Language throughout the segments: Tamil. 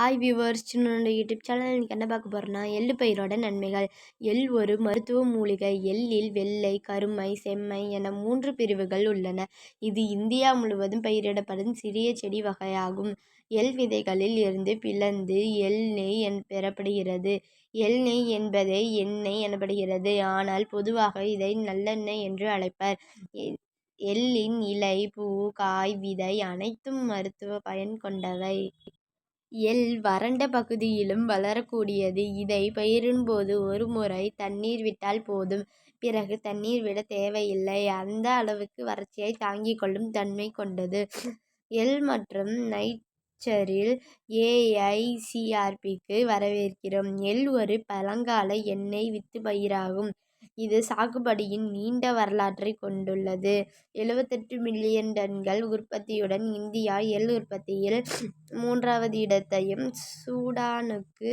ஹாய் வியூவர்ஸ் சின்னோட யூடியூப் சேனல் இன்றைக்கி என்ன பார்க்க போகிறோன்னா எள்ளு பயிரோட நன்மைகள். எள் ஒரு மருத்துவ மூலிகை. எள்ளில் வெள்ளை கருமை செம்மை என மூன்று பிரிவுகள் உள்ளன. இது இந்தியா முழுவதும் பயிரிடப்படும் சிறிய செடி வகையாகும். எள் விதைகளில் இருந்து பிளந்து எள் நெய் என் பெறப்படுகிறது. எள் நெய் என்பதே எண்ணெய் எனப்படுகிறது. ஆனால் பொதுவாக இதை நல்லெண்ணெய் என்று அழைப்பர். எள்ளின் இலை பூ காய் விதை அனைத்தும் மருத்துவ பயன் கொண்டவை. எல் வறண்ட பகுதியிலும் வளரக்கூடியது. இதை பயிரிடும்போது ஒரு முறை தண்ணீர் விட்டால் போதும். பிறகு தண்ணீர் விட தேவையில்லை. அந்த அளவுக்கு வறட்சியை தாங்கிக் கொள்ளும் தன்மை கொண்டது. எல் மற்றும் நைச்சரில் ஏஐசிஆர்பிக்கு வரவேற்கிறோம். எள் ஒரு பழங்கால எண்ணெய் வித்து பயிராகும். இது சாகுபடியின் நீண்ட வரலாற்றைக் கொண்டுள்ளது. எழுபத்தெட்டு மில்லியன் டன்கள் உற்பத்தியுடன் இந்தியா எள் உற்பத்தியில் மூன்றாவது இடத்தையும் சூடானுக்கு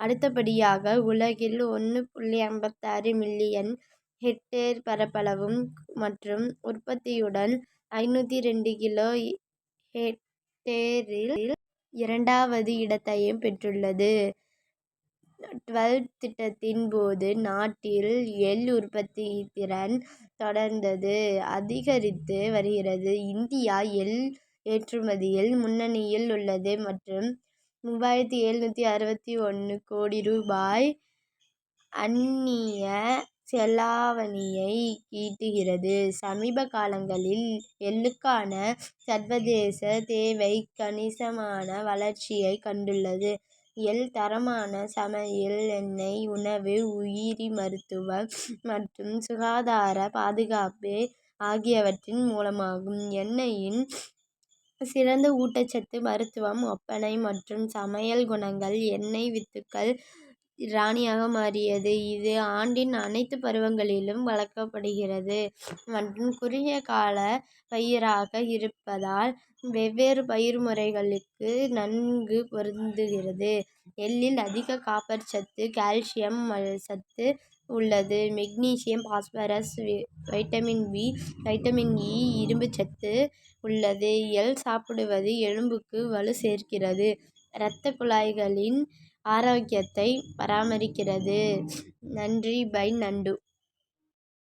அடுத்தபடியாக உலகில் ஒன்று புள்ளி ஐம்பத்தாறு மில்லியன் ஹெக்டேர் பரப்பளவும் மற்றும் உற்பத்தியுடன் ஐநூற்றி ரெண்டு கிலோ ஹெக்டேரில் இரண்டாவது இடத்தையும் பெற்றுள்ளது. டுவெல்த் திட்டத்தின் போது நாட்டில் எள் உற்பத்தி திறன் தொடர்ந்தது அதிகரித்து வருகிறது. இந்தியா எள் ஏற்றுமதியில் முன்னணியில் உள்ளது மற்றும் மூவாயிரத்தி எழுநூற்றி அறுபத்தி ஒன்று கோடி ரூபாய் அந்நிய செலாவணியை ஈட்டுகிறது. சமீப காலங்களில் எள்ளுக்கான சர்வதேச தேவை கணிசமான வளர்ச்சியை கண்டுள்ளது. எல் தரமான சமையல் எண்ணெய் உணவு உயிரி மருத்துவம் மற்றும் சுகாதார பாதுகாப்பு ஆகியவற்றின் மூலமாகும். எண்ணெயின் சிறந்த ஊட்டச்சத்து மருத்துவம் ஒப்பனை மற்றும் சமையல் குணங்கள் எண்ணெய் வித்துக்கள் ராணியாக மாறியது. இது ஆண்டின் அனைத்து பருவங்களிலும் வளர்க்கப்படுகிறது. மற்றும் குறுகிய கால பயிராக இருப்பதால் வெவ்வேறு பயிர் முறைகளுக்கு நன்கு பொருந்துகிறது. எள்ளில் அதிக காப்பர் சத்து கால்சியம் சத்து உள்ளது. Magnesium phosphorus vitamin B vitamin E இரும்புச்சத்து உள்ளது. எள் சாப்பிடுவது எலும்புக்கு வலு சேர்க்கிறது. இரத்த குழாய்களின் ஆரோக்கியத்தை பராமரிக்கிறது. நன்றி பை நண்டு.